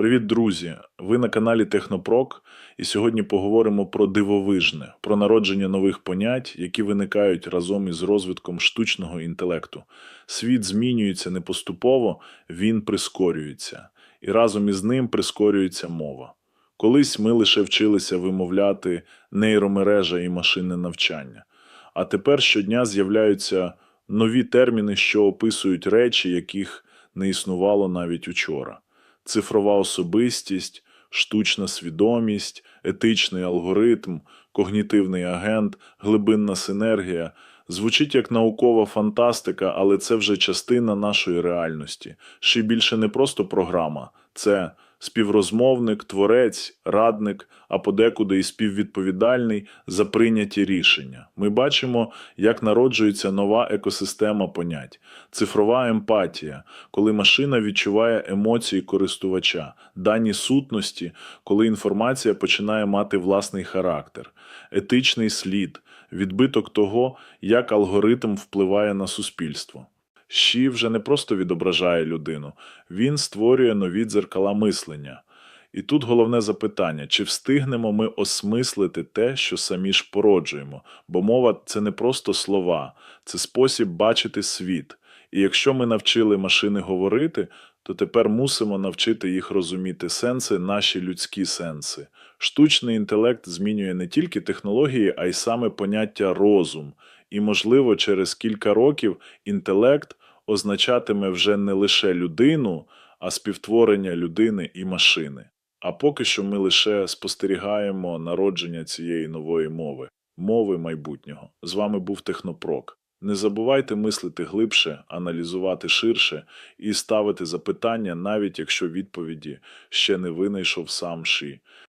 Привіт, друзі! Ви на каналі Технопрок, і сьогодні поговоримо про дивовижне, про народження нових понять, які виникають разом із розвитком штучного інтелекту. Світ змінюється не поступово, він прискорюється, і разом із ним прискорюється мова. Колись ми лише вчилися вимовляти нейромережа і машинне навчання, а тепер щодня з'являються нові терміни, що описують речі, яких не існувало навіть учора цифрова особистість, штучна свідомість, етичний алгоритм, когнітивний агент, глибинна синергія. Звучить як наукова фантастика, але це вже частина нашої реальності. Ще більше не просто програма, це співрозмовник, творець, радник, а подекуди і співвідповідальний за прийняті рішення. Ми бачимо, як народжується нова екосистема понять, цифрова емпатія, коли машина відчуває емоції користувача, дані сутності, коли інформація починає мати власний характер, етичний слід, відбиток того, як алгоритм впливає на суспільство. Щі вже не просто відображає людину, він створює нові дзеркала мислення. І тут головне запитання: чи встигнемо ми осмислити те, що самі ж породжуємо? Бо мова це не просто слова, це спосіб бачити світ. І якщо ми навчили машини говорити, то тепер мусимо навчити їх розуміти сенси, наші людські сенси. Штучний інтелект змінює не тільки технології, а й саме поняття розум. І, можливо, через кілька років інтелект означатиме вже не лише людину, а співтворення людини і машини. А поки що ми лише спостерігаємо народження цієї нової мови, мови майбутнього. З вами був Технопрок. Не забувайте мислити глибше, аналізувати ширше і ставити запитання, навіть якщо відповіді ще не винайшов сам Ші.